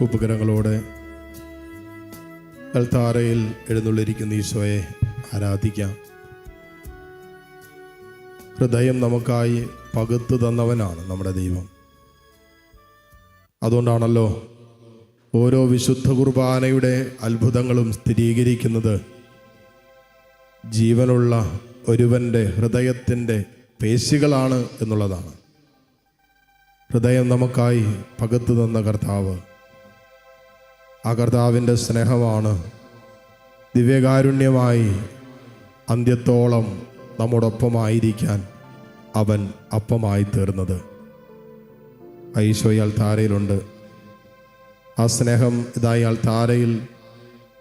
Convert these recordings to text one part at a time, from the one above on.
കൂപ്പുകരങ്ങളോടെ കൽത്താറയിൽ എഴുന്നള്ളിരിക്കുന്ന ഈശോയെ ആരാധിക്കാം. ഹൃദയം നമുക്കായി പകുത്തു തന്നവനാണ് നമ്മുടെ ദൈവം. അതുകൊണ്ടാണല്ലോ ഓരോ വിശുദ്ധ കുർബാനയുടെ അത്ഭുതങ്ങളും സ്ഥിരീകരിക്കുന്നത്. ജീവനുള്ള ഒരുവന്റെ ഹൃദയത്തിന്റെ പേശികളാണ് എന്നുള്ളതാണ്. ഹൃദയം നമുക്കായി പകുത്തു തന്ന കർത്താവ് ആ കർത്താവിന്റെ സ്നേഹമാണ്. ദിവ്യകാരുണ്യമായി അന്ത്യത്തോളം നമ്മോടൊപ്പമായിരിക്കാൻ അവൻ അപ്പമായി തീർന്നത്. ഐശോയാൽ താരയിലുണ്ട് ആ സ്നേഹം ഇതായി താരയിൽ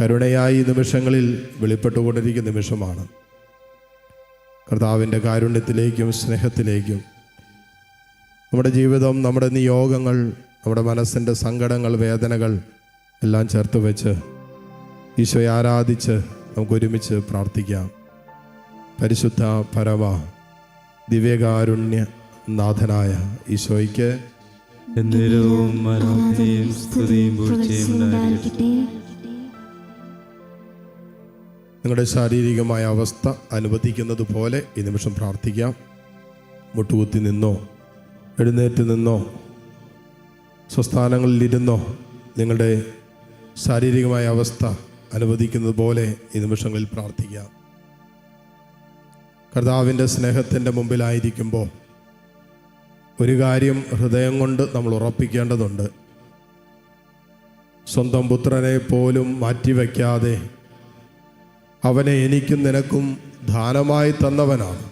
കരുണയായി നിമിഷങ്ങളിൽ വെളിപ്പെട്ടുകൊണ്ടിരിക്കുന്ന നിമിഷമാണ്. കർത്താവിന്റെ കാരുണ്യത്തിലേക്കും സ്നേഹത്തിലേക്കും നമ്മുടെ ജീവിതം നമ്മുടെ നിയോഗങ്ങൾ നമ്മുടെ മനസ്സിന്റെ സങ്കടങ്ങൾ വേദനകൾ എല്ലാം ചേർത്ത് വെച്ച് ഈശോയെ ആരാധിച്ച് നമുക്ക് ഒരുമിച്ച് പ്രാർത്ഥിക്കാം. പരിശുദ്ധ പരവ ദിവ്യകാരുണ്യ നാഥനായ ഈശോയ്ക്ക് നിങ്ങളുടെ ശാരീരികമായ അവസ്ഥ അനുവദിക്കുന്നത് പോലെ ഈ നിമിഷം പ്രാർത്ഥിക്കാം. മുട്ടുകുത്തി നിന്നോ എഴുന്നേറ്റ് നിന്നോ സ്വസ്ഥാനങ്ങളിലിരുന്നോ നിങ്ങളുടെ ശാരീരികമായ അവസ്ഥ അനുവദിക്കുന്നത് പോലെ ഈ നിമിഷങ്ങളിൽ പ്രാർത്ഥിക്കാം കർത്താവിന്റെ സ്നേഹത്തിന്റെ മുമ്പിലായിരിക്കുമ്പോൾ ഒരു കാര്യം ഹൃദയം കൊണ്ട് നമ്മൾ ഉറപ്പിക്കേണ്ടതുണ്ട്. സ്വന്തം പുത്രനെ പോലും മാറ്റിവെക്കാതെ അവനെ എനിക്കും നിനക്കും ദാനമായി തന്നവനാണ്.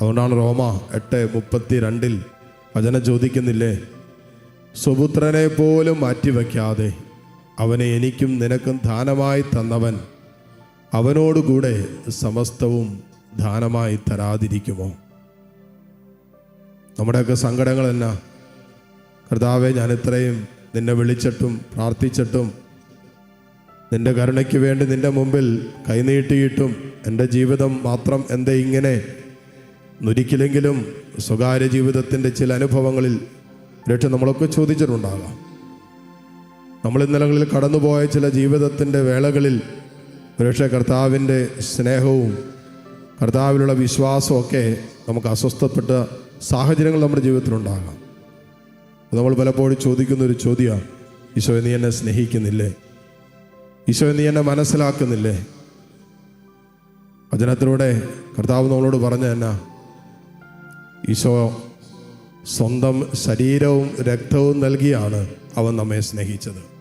അതുകൊണ്ടാണ് റോമ എട്ട് മുപ്പത്തി രണ്ടിൽ വചനം ചോദിക്കുന്നില്ലേ? സുപുത്രനെ പോലും മാറ്റിവെക്കാതെ അവനെ എനിക്കും നിനക്കും ദാനമായി തന്നവൻ അവനോടുകൂടെ സമസ്തവും ദാനമായി തരാതിരിക്കുമോ? നമ്മുടെയൊക്കെ സങ്കടങ്ങൾ എന്നാ? കർത്താവെ ഞാൻ ഇത്രയും നിന്നെ വിളിച്ചിട്ടും പ്രാർത്ഥിച്ചിട്ടും നിന്റെ കരുണയ്ക്ക് വേണ്ടി നിന്റെ മുമ്പിൽ കൈനീട്ടിയിട്ടും എന്റെ ജീവിതം മാത്രം എന്തേ ഇങ്ങനെ ഒരിക്കലെങ്കിലും സ്വകാര്യ ജീവിതത്തിന്റെ ചില അനുഭവങ്ങളിൽ ഒരുപക്ഷെ നമ്മളൊക്കെ ചോദിച്ചിട്ടുണ്ടാകാം. നമ്മൾ ഇന്നലകളിൽ കടന്നുപോയ ചില ജീവിതത്തിന്റെ വേളകളിൽ ഒരുപക്ഷെ കർത്താവിന്റെ സ്നേഹവും കർത്താവിലുള്ള വിശ്വാസവും ഒക്കെ നമുക്ക് അസ്വസ്ഥപ്പെട്ട സാഹചര്യങ്ങൾ നമ്മുടെ ജീവിതത്തിലുണ്ടാകാം. നമ്മൾ പലപ്പോഴും ചോദിക്കുന്ന ഒരു ചോദ്യമാണ്. ഈശോ നീ എന്നെ സ്നേഹിക്കുന്നില്ലേ? ഈശോ നീ എന്നെ മനസ്സിലാക്കുന്നില്ലേ? വചനത്തിലൂടെ കർത്താവ് നമ്മളോട് പറഞ്ഞ എന്നാ? ഈശോ സ്വന്തം ശരീരവും രക്തവും നൽകിയാണ് അവൻ നമ്മെ സ്നേഹിച്ചത്.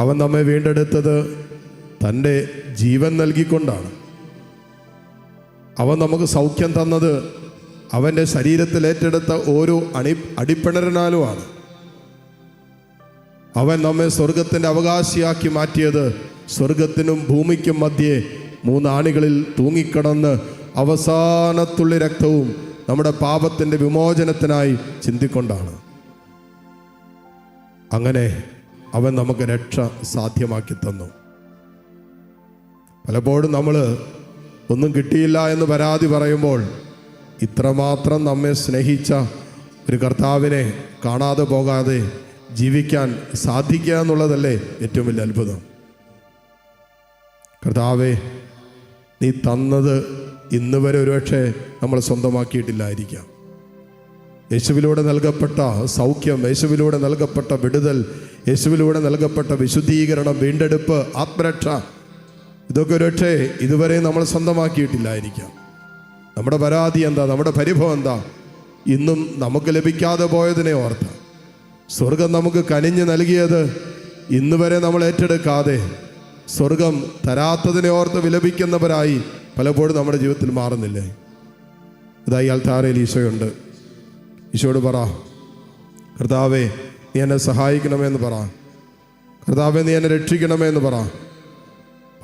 അവൻ നമ്മെ വീണ്ടെടുത്തത് തന്റെ ജീവൻ നൽകിക്കൊണ്ടാണ്. അവൻ നമുക്ക് സൗഖ്യം തന്നത് അവന്റെ ശരീരത്തിൽ ഏറ്റെടുത്ത ഓരോ അണി അടിപ്പിണരനാലുമാണ് അവൻ നമ്മെ സ്വർഗത്തിന്റെ അവകാശിയാക്കി മാറ്റിയത് സ്വർഗത്തിനും ഭൂമിക്കും മധ്യേ മൂന്നാണികളിൽ തൂങ്ങിക്കിടന്ന് അവസാനത്തുള്ളി രക്തവും നമ്മുടെ പാപത്തിന്റെ വിമോചനത്തിനായി ചിന്തിക്കൊണ്ടാണ്. അങ്ങനെ അവൻ നമുക്ക് രക്ഷ സാധ്യമാക്കി തന്നു. പലപ്പോഴും നമ്മൾ ഒന്നും കിട്ടിയില്ല എന്ന് പരാതി പറയുമ്പോൾ ഇത്രമാത്രം നമ്മെ സ്നേഹിച്ച ഒരു കർത്താവിനെ കാണാതെ പോകാതെ ജീവിക്കാൻ സാധിക്കുക എന്നുള്ളതല്ലേ ഏറ്റവും വലിയ അത്ഭുതം. കർത്താവെ നീ തന്നത് ഇന്ന് വരെ ഒരുപക്ഷെ നമ്മൾ സ്വന്തമാക്കിയിട്ടില്ലായിരിക്കാം. യേശുവിലൂടെ നൽകപ്പെട്ട സൗഖ്യം യേശുവിലൂടെ നൽകപ്പെട്ട വിടുതൽ യേശുവിലൂടെ നൽകപ്പെട്ട വിശുദ്ധീകരണം വീണ്ടെടുപ്പ് ആത്മരക്ഷ ഇതൊക്കെ ഒരുപക്ഷെ ഇതുവരെ നമ്മൾ സ്വന്തമാക്കിയിട്ടില്ലായിരിക്കാം. നമ്മുടെ പരാതി എന്താ? നമ്മുടെ പരിഭവം എന്താ? ഇന്നും നമുക്ക് ലഭിക്കാതെ പോയതിനെ ഓർത്ത. സ്വർഗം നമുക്ക് കനിഞ്ഞ് നൽകിയത് ഇന്നുവരെ നമ്മൾ ഏറ്റെടുക്കാതെ സ്വർഗം തരാത്തതിനെ ഓർത്ത് വിലപിക്കുന്നവരായി പലപ്പോഴും നമ്മുടെ ജീവിതത്തിൽ മാറുന്നില്ലേ? ഇതായി അൽത്താരയിൽ ഈശോയുണ്ട്. ഈശോയോട് പറ കർത്താവേ നീ എന്നെ സഹായിക്കണമെന്ന് പറ. കർത്താവെ നീ എന്നെ രക്ഷിക്കണമെന്ന് പറ.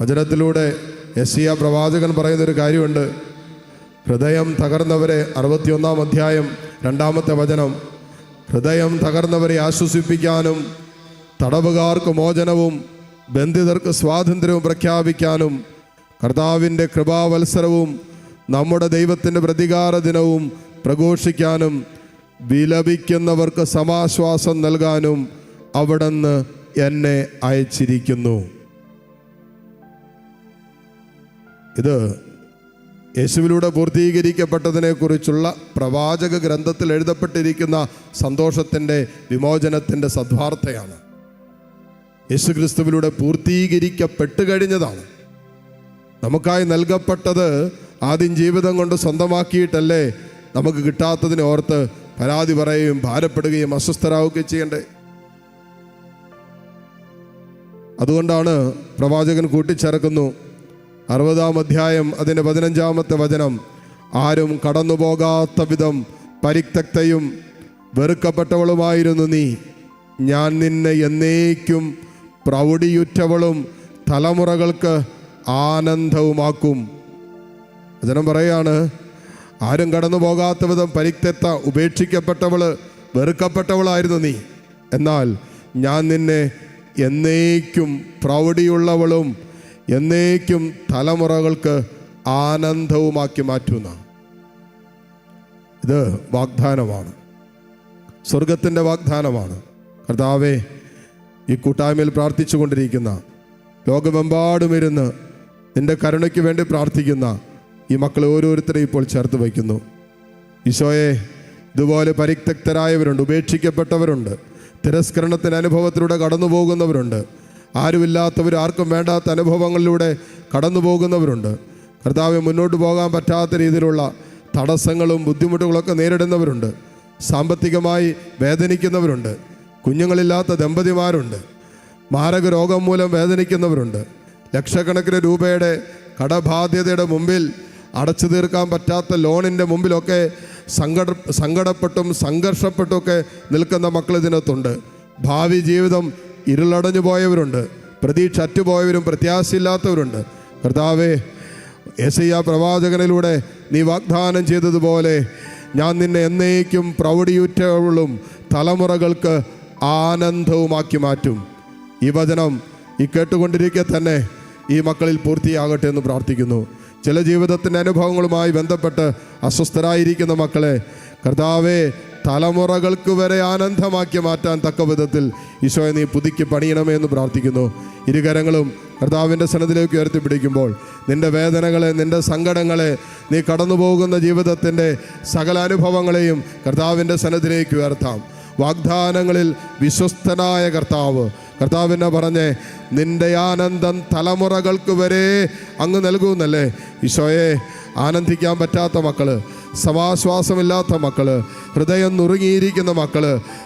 വചനത്തിലൂടെ എസിയ പ്രവാചകൻ പറയുന്നൊരു കാര്യമുണ്ട്. ഹൃദയം തകർന്നവരെ അറുപത്തിയൊന്നാം അധ്യായം രണ്ടാമത്തെ വചനം ഹൃദയം തകർന്നവരെ ആശ്വസിപ്പിക്കാനും തടവുകാർക്ക് മോചനവും ബന്ധിതർക്ക് സ്വാതന്ത്ര്യവും പ്രഖ്യാപിക്കാനും കർത്താവിന്റെ കൃപാവത്സരവും നമ്മുടെ ദൈവത്തിന്റെ പ്രതികാര ദിനവും പ്രഘോഷിക്കാനും വിലപിക്കുന്നവർക്ക് സമാശ്വാസം നൽകാനും അവിടുന്ന് എന്നെ അയച്ചിരിക്കുന്നു. ഇത് യേശുവിലൂടെ പൂർത്തീകരിക്കപ്പെട്ടതിനെ കുറിച്ചുള്ള പ്രവാചക ഗ്രന്ഥത്തിൽ എഴുതപ്പെട്ടിരിക്കുന്ന സന്തോഷത്തിന്റെ വിമോചനത്തിന്റെ സദ്വാർത്തയാണ്. യേശുക്രിസ്തുവിലൂടെ പൂർത്തീകരിക്കപ്പെട്ട് കഴിഞ്ഞതാണ്. നമുക്കായി നൽകപ്പെട്ടത് ആദ്യം ജീവിതം കൊണ്ട് സ്വന്തമാക്കിയിട്ടല്ലേ? നമുക്ക് കിട്ടാത്തതിനെ ഓർത്ത് പരാതി പറയുകയും ഭാരപ്പെടുകയും അസ്വസ്ഥരാവുകയും ചെയ്യണ്ടേ? അതുകൊണ്ടാണ് പ്രവാചകൻ കൂട്ടിച്ചേർക്കുന്നു. അറുപതാം അധ്യായം അതിന്റെ പതിനഞ്ചാമത്തെ വചനം. ആരും കടന്നു പോകാത്ത വിധം പരിത്യക്തയും വെറുക്കപ്പെട്ടവളുമായിരുന്നു നീ. ഞാൻ നിന്നെ എന്നേക്കും പ്രൗഢിയുറ്റവളും തലമുറകൾക്ക് ആനന്ദവുമാക്കും. വചനം പറയാണ് ആരും കടന്നു പോകാത്ത വിധം പരിക്തെത്ത ഉപേക്ഷിക്കപ്പെട്ടവൾ വെറുക്കപ്പെട്ടവളായിരുന്നു നീ. എന്നാൽ ഞാൻ നിന്നെ എന്നേക്കും പ്രൗഢിയുള്ളവളും എന്നേക്കും തലമുറകൾക്ക് ആനന്ദവുമാക്കി മാറ്റുന്ന. ഇത് വാഗ്ദാനമാണ്. സ്വർഗത്തിന്റെ വാഗ്ദാനമാണ്. കർത്താവെ ഈ കൂട്ടായ്മയിൽ പ്രാർത്ഥിച്ചു കൊണ്ടിരിക്കുന്ന ലോകമെമ്പാടും ഇരുന്ന് നിന്റെ കരുണയ്ക്ക് വേണ്ടി പ്രാർത്ഥിക്കുന്ന ഈ മക്കളെ ഓരോരുത്തരെയും ഇപ്പോൾ ചേർത്ത് വയ്ക്കുന്നു. ഈശോയെ ഇതുപോലെ പരിത്യക്തരായവരുണ്ട് ഉപേക്ഷിക്കപ്പെട്ടവരുണ്ട് തിരസ്കരണത്തിന് അനുഭവത്തിലൂടെ കടന്നു പോകുന്നവരുണ്ട് ആരുമില്ലാത്തവർ ആർക്കും വേണ്ടാത്ത അനുഭവങ്ങളിലൂടെ കടന്നു പോകുന്നവരുണ്ട് കർത്താവ് മുന്നോട്ട് പോകാൻ പറ്റാത്ത രീതിയിലുള്ള തടസ്സങ്ങളും ബുദ്ധിമുട്ടുകളൊക്കെ നേരിടുന്നവരുണ്ട്. സാമ്പത്തികമായി വേദനിക്കുന്നവരുണ്ട്. കുഞ്ഞുങ്ങളില്ലാത്ത ദമ്പതിമാരുണ്ട്. മാരക രോഗം മൂലം വേദനിക്കുന്നവരുണ്ട്. ലക്ഷക്കണക്കിന് രൂപയുടെ കടബാധ്യതയുടെ മുമ്പിൽ അടച്ചു തീർക്കാൻ പറ്റാത്ത ലോണിന്റെ മുമ്പിലൊക്കെ സങ്കട സങ്കടപ്പെട്ടും സംഘർഷപ്പെട്ടുമൊക്കെ നിൽക്കുന്ന മക്കൾ ഇതിനകത്തുണ്ട്. ഭാവി ജീവിതം ഇരുളടഞ്ഞു പോയവരുണ്ട്. പ്രതീക്ഷ അറ്റുപോയവരും പ്രത്യാശയില്ലാത്തവരുണ്ട്. കർത്താവേ യെസയ്യ പ്രവാചകനിലൂടെ നീ വാഗ്ദാനം ചെയ്തതുപോലെ ഞാൻ നിന്നെ എന്നേക്കും പ്രൗഢിയുറ്റവളും തലമുറകൾക്ക് ആനന്ദവുമാക്കി മാറ്റും. ഈ വചനം ഈ കേട്ടുകൊണ്ടിരിക്കെ തന്നെ ഈ മക്കളിൽ പൂർത്തിയാകട്ടെ എന്ന് പ്രാർത്ഥിക്കുന്നു. ചില ജീവിതത്തിന്റെ അനുഭവങ്ങളുമായി ബന്ധപ്പെട്ട് അസ്വസ്ഥരായിരിക്കുന്ന മക്കളെ കർത്താവെ തലമുറകൾക്ക് വരെ ആനന്ദമാക്കി മാറ്റാൻ തക്ക വിധത്തിൽ ഈശോയെ നീ പുതുക്കി പണിയണമേ എന്ന് പ്രാർത്ഥിക്കുന്നു. ഇരുകരങ്ങളും കർത്താവിന്റെ സനത്തിലേക്ക് ഉയർത്തിപ്പിടിക്കുമ്പോൾ നിന്റെ വേദനകളെ നിന്റെ സങ്കടങ്ങളെ നീ കടന്നു പോകുന്ന ജീവിതത്തിന്റെ സകല അനുഭവങ്ങളെയും കർത്താവിന്റെ സനത്തിലേക്ക് ഉയർത്താം. വാഗ്ദാനങ്ങളിൽ വിശ്വസ്തനായ കർത്താവ് കർത്താവിനെ പറഞ്ഞേ നിന്റെ ആനന്ദം തലമുറകൾക്ക് വരെ അങ്ങ് നൽകുമെന്നല്ലേ? ഈശോയെ ആനന്ദിക്കാൻ പറ്റാത്ത മക്കൾ സമാശ്വാസമില്ലാത്ത മക്കൾ ഹൃദയം നുറുങ്ങിയിരിക്കുന്ന മക്കൾ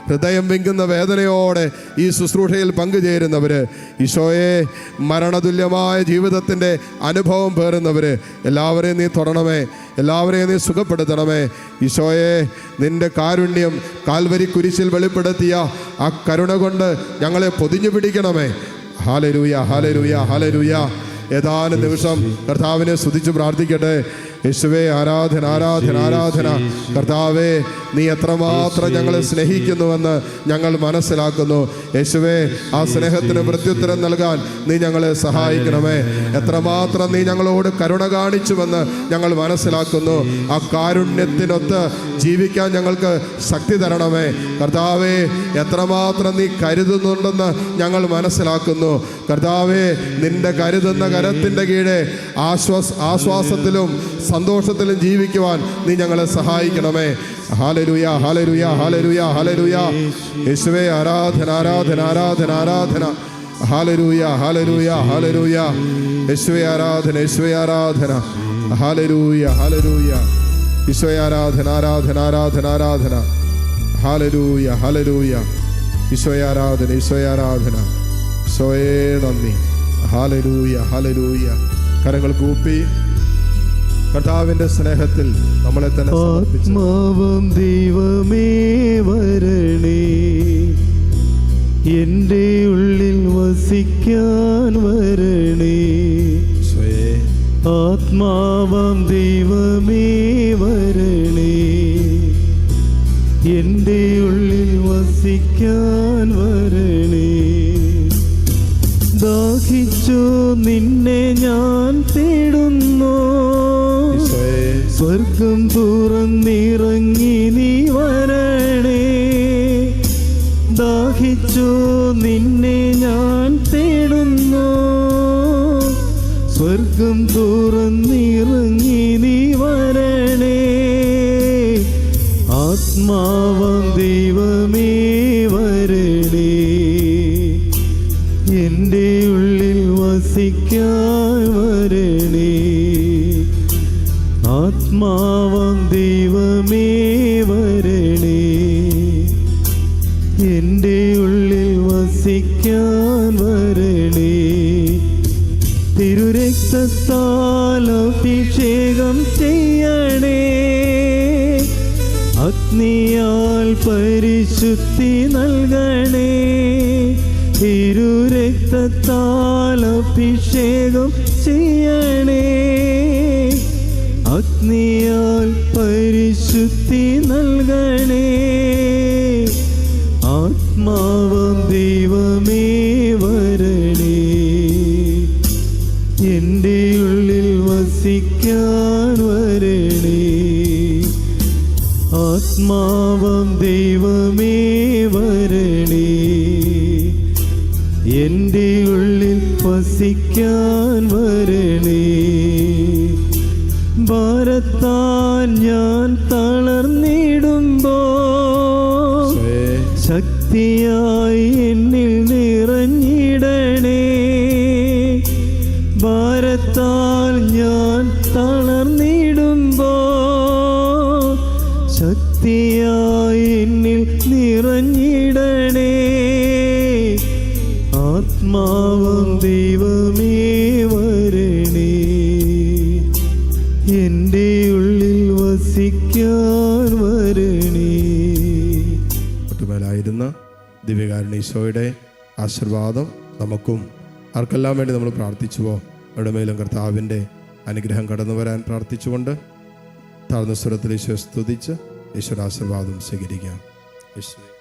ഹൃദയം വിങ്ങുന്ന വേദനയോടെ ഈ ശുശ്രൂഷയിൽ പങ്കുചേരുന്നവര് ഈശോയെ മരണതുല്യമായ ജീവിതത്തിന്റെ അനുഭവം പേറുന്നവര് എല്ലാവരെയും നീ തൊടണമേ എല്ലാവരെയും നീ സുഖപ്പെടുത്തണമേ. ഈശോയെ നിന്റെ കാരുണ്യം കാൽവരി കുരിശിൽ വെളിപ്പെടുത്തിയ ആ കരുണ കൊണ്ട് ഞങ്ങളെ പൊതിഞ്ഞു പിടിക്കണമേ. ഹാലരൂയ ഹാലരൂയ ഹാലരൂയ ഏതാനും ദിവസം കർത്താവിനെ സ്തുതിച്ച് പ്രാർത്ഥിക്കട്ടെ. യേശുവേ ആരാധന ആരാധന ആരാധന. കർത്താവേ നീ എത്രമാത്രം ഞങ്ങളെ സ്നേഹിക്കുന്നുവെന്ന് ഞങ്ങൾ മനസ്സിലാക്കുന്നു. യേശുവേ ആ സ്നേഹത്തിന് പ്രത്യുത്തരം നൽകാൻ നീ ഞങ്ങളെ സഹായിക്കണമേ. എത്രമാത്രം നീ ഞങ്ങളോട് കരുണ കാണിച്ചുവെന്ന് ഞങ്ങൾ മനസ്സിലാക്കുന്നു. ആ കാരുണ്യത്തിനൊത്ത് ജീവിക്കാൻ ഞങ്ങൾക്ക് ശക്തി തരണമേ. കർത്താവേ എത്രമാത്രം നീ കരുതുന്നുണ്ടെന്ന് ഞങ്ങൾ മനസ്സിലാക്കുന്നു. കർത്താവേ നിന്റെ കരുതുന്ന കരത്തിന്റെ കീഴെ ആശ്വാസ ആശ്വാസത്തിലും സന്തോഷത്തിലും ജീവിക്കുവാൻ നീ ഞങ്ങളെ സഹായിക്കണമേ. ഹാലരുയ ഹാലരുയ ഹാലരുയ ഹാലരുയ യേശുവേ ആരാധന ആരാധന ആരാധന ആരാധന. ഹാലരൂയ ഹാലരൂയ ഹാലരൂയ യേശുവേ ആരാധന യേശുവേ ആരാധന. ഹാലരൂയ ഹാലരൂയ ഈശോയെ ആരാധന ആരാധന ആരാധന ആരാധന. ഹാലരൂയ ഹാലരൂയ ഈശോയെ ആരാധന ഈശോയെ ആരാധന. ഈശോയെ നന്ദി. ഹാലരൂയ ഹാലരൂയ കരങ്ങൾ കൂപ്പി. കർത്താവിന്റെ സ്നേഹത്തിൽ നമ്മളെ തന്നെ ആത്മാവം ദൈവമേ വരണേ. എന്റെ ഉള്ളിൽ വസിക്കാൻ വരണേ. ആത്മാവം ദൈവമേ വരണേ. എന്റെ ഉള്ളിൽ വസിക്കാൻ വരണേ. ദാഹിച്ചു നിന്നെ ഞാൻ തേടുന്നു. സ്വർഗം തുറന്നിറങ്ങി നീ വരണേ. ദാഹിച്ചു നിന്നെ ഞാൻ തേടുന്നു. സ്വർഗം തുറന്നിറങ്ങി നീ വരണേ. ആത്മാവം ദൈവമേ തിരുരക്തത്താൽ അഭിഷേകം ചെയ്യണേ. അഗ്നിയാൽ പരിശുദ്ധി നൽകണേ. തിരുരക്തത്താൽ അഭിഷേകം ചെയ്യണേ. അഗ്നിയാൽ പരിശുദ്ധി നൽകണേ. ഭാരത്താൻ ഞാൻ തളർന്നിടുമ്പോ ശക്തിയായി എന്നിൽ നിറഞ്ഞിടണേ. ഭാരത്താൽ ഞാൻ തളർന്നിടുമ്പോ ശക്തിയായി എന്നിൽ നിറഞ്ഞിടണേ. ആത്മാവും ദൈവമേ ദിവ്യകാരണീശോയുടെ ആശീർവാദം നമുക്കും. ആർക്കെല്ലാം വേണ്ടി നമ്മൾ പ്രാർത്ഥിച്ചുവോ? അവിടെ മേലും കർത്താവിന്റെ അനുഗ്രഹം കടന്നു വരാൻ പ്രാർത്ഥിച്ചുകൊണ്ട് താഴ്ന്ന സ്വരത്തിൽ ഈശോ സ്തുതിച്ച് ഈശ്വരാശീർവാദം സ്വീകരിക്കാം. യേശുവേ